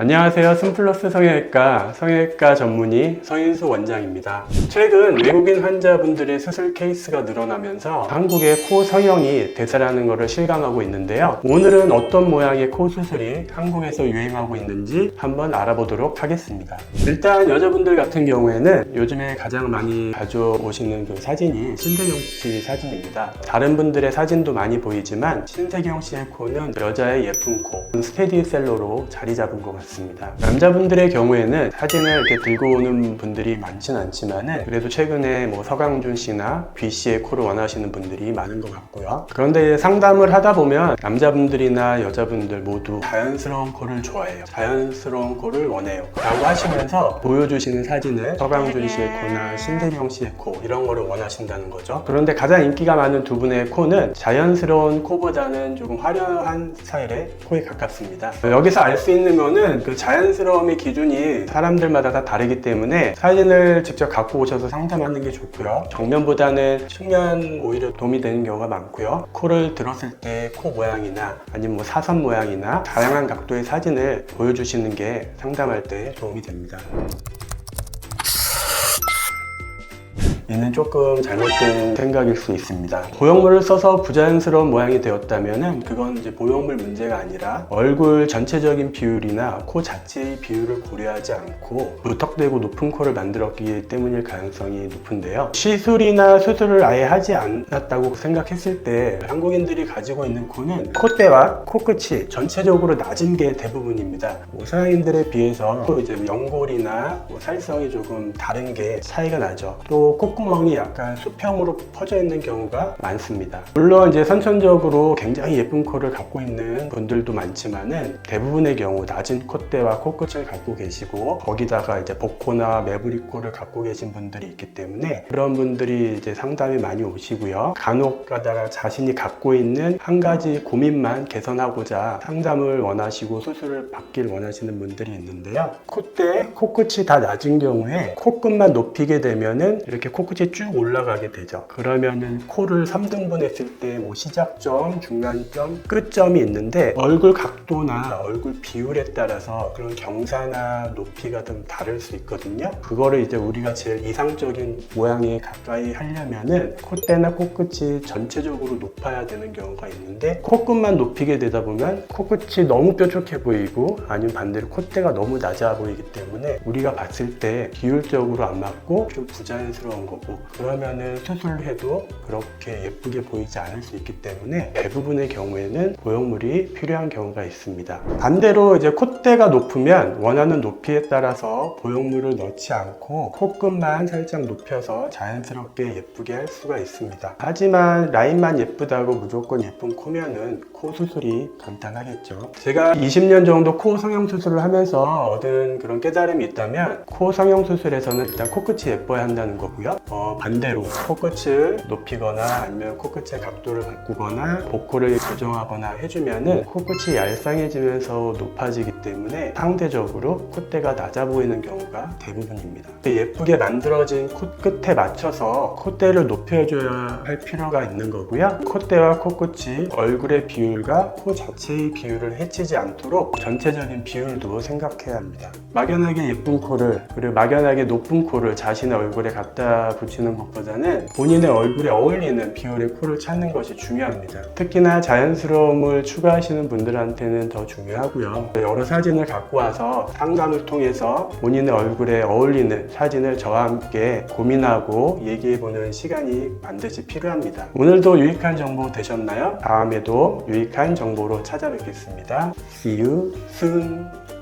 안녕하세요. 스플러스 성형외과 성형외과 전문의 성인수 원장입니다. 최근 외국인 환자분들의 수술 케이스가 늘어나면서 한국의 코 성형이 대세라는 것을 실감하고 있는데요. 오늘은 어떤 모양의 코 수술이 한국에서 유행하고 있는지 한번 알아보도록 하겠습니다. 일단 여자분들 같은 경우에는 요즘에 가장 많이 가져오시는 그 사진이 신세경 씨 사진입니다. 다른 분들의 사진도 많이 보이지만 신세경 씨의 코는 여자의 예쁜 코, 스테디셀러로 자리 잡은 것 같습니다. 남자분들의 경우에는 사진을 이렇게 들고 오는 분들이 많진 않지만은 그래도 최근에 뭐 서강준 씨나 B 씨의 코를 원하시는 분들이 많은 것 같고요. 그런데 상담을 하다 보면 남자분들이나 여자분들 모두 자연스러운 코를 좋아해요. 자연스러운 코를 원해요. 라고 하시면서 보여주시는 사진을 서강준 씨의 코나 신세경 씨의 코 이런 거를 원하신다는 거죠. 그런데 가장 인기가 많은 두 분의 코는 자연스러운 코보다는 조금 화려한 스타일의 코에 가깝습니다. 여기서 알 수 있는 거는 그 자연스러움의 기준이 사람들마다 다 다르기 때문에 사진을 직접 갖고 오셔서 상담하는 게 좋고요. 정면보다는 측면 오히려 도움이 되는 경우가 많고요. 코를 들었을 때 코 모양이나 아니면 뭐 사선 모양이나 다양한 각도의 사진을 보여주시는 게 상담할 때 도움이 됩니다. 얘는 조금 잘못된 생각일 수 있습니다. 보형물을 써서 부자연스러운 모양이 되었다면 그건 이제 보형물 문제가 아니라 얼굴 전체적인 비율이나 코 자체의 비율을 고려하지 않고 무턱대고 높은 코를 만들었기 때문일 가능성이 높은데요. 시술이나 수술을 아예 하지 않았다고 생각했을 때 한국인들이 가지고 있는 코는 콧대와 코끝이 전체적으로 낮은 게 대부분입니다. 뭐 서양인들에 비해서 또 이제 연골이나 뭐 살성이 조금 다른 게 차이가 나죠. 또 콧구멍 이 약간 수평으로 퍼져 있는 경우가 많습니다. 물론 이제 선천적으로 굉장히 예쁜 코를 갖고 있는 분들도 많지만은 대부분의 경우 낮은 콧대와 코끝을 갖고 계시고 거기다가 이제 복코나 매부리코를 갖고 계신 분들이 있기 때문에 그런 분들이 이제 상담이 많이 오시고요. 간혹 가다가 자신이 갖고 있는 한 가지 고민만 개선하고자 상담을 원하시고 수술을 받길 원하시는 분들이 있는데요. 콧대, 코끝이 다 낮은 경우에 코끝만 높이게 되면은 이렇게 코 끝이 쭉 올라가게 되죠. 그러면은 코를 3등분 했을 때 뭐 시작점, 중간점, 끝점이 있는데 얼굴 각도나 얼굴 비율에 따라서 그런 경사나 높이가 좀 다를 수 있거든요. 그거를 이제 우리가 제일 이상적인 모양에 가까이 하려면은 콧대나 코끝이 전체적으로 높아야 되는 경우가 있는데 코끝만 높이게 되다 보면 코끝이 너무 뾰족해 보이고 아니면 반대로 콧대가 너무 낮아 보이기 때문에 우리가 봤을 때 비율적으로 안 맞고 좀 부자연스러운 거고 그러면은 수술을 해도 그렇게 예쁘게 보이지 않을 수 있기 때문에 대부분의 경우에는 보형물이 필요한 경우가 있습니다. 반대로 이제 콧대가 높으면 원하는 높이에 따라서 보형물을 넣지 않고 코끝만 살짝 높여서 자연스럽게 예쁘게 할 수가 있습니다. 하지만 라인만 예쁘다고 무조건 예쁜 코면은 코 수술이 간단하겠죠. 제가 20년 정도 코 성형 수술을 하면서 얻은 그런 깨달음이 있다면 코 성형 수술에서는 일단 코끝이 예뻐야 한다는 거고요. 어, 반대로 코끝을 높이거나 아니면 코끝의 각도를 바꾸거나 복코를 교정하거나 해주면은 코끝이 얄쌍해지면서 높아지기 때문에 상대적으로 콧대가 낮아 보이는 경우가 대부분입니다. 예쁘게 만들어진 코끝에 맞춰서 콧대를 높여줘야 할 필요가 있는 거고요. 콧대와 코끝이 얼굴의 비율과 코 자체의 비율을 해치지 않도록 전체적인 비율도 생각해야 합니다. 막연하게 예쁜 코를 그리고 막연하게 높은 코를 자신의 얼굴에 갖다 붙이는 것보다는 본인의 얼굴에 어울리는 비율의 코를 찾는 것이 중요합니다. 특히나 자연스러움을 추구하시는 분들한테는 더 중요하고요. 여러 사진을 갖고 와서 상담을 통해서 본인의 얼굴에 어울리는 사진을 저와 함께 고민하고 얘기해보는 시간이 반드시 필요합니다. 오늘도 유익한 정보 되셨나요? 다음에도 유익한 정보로 찾아뵙겠습니다. See you soon.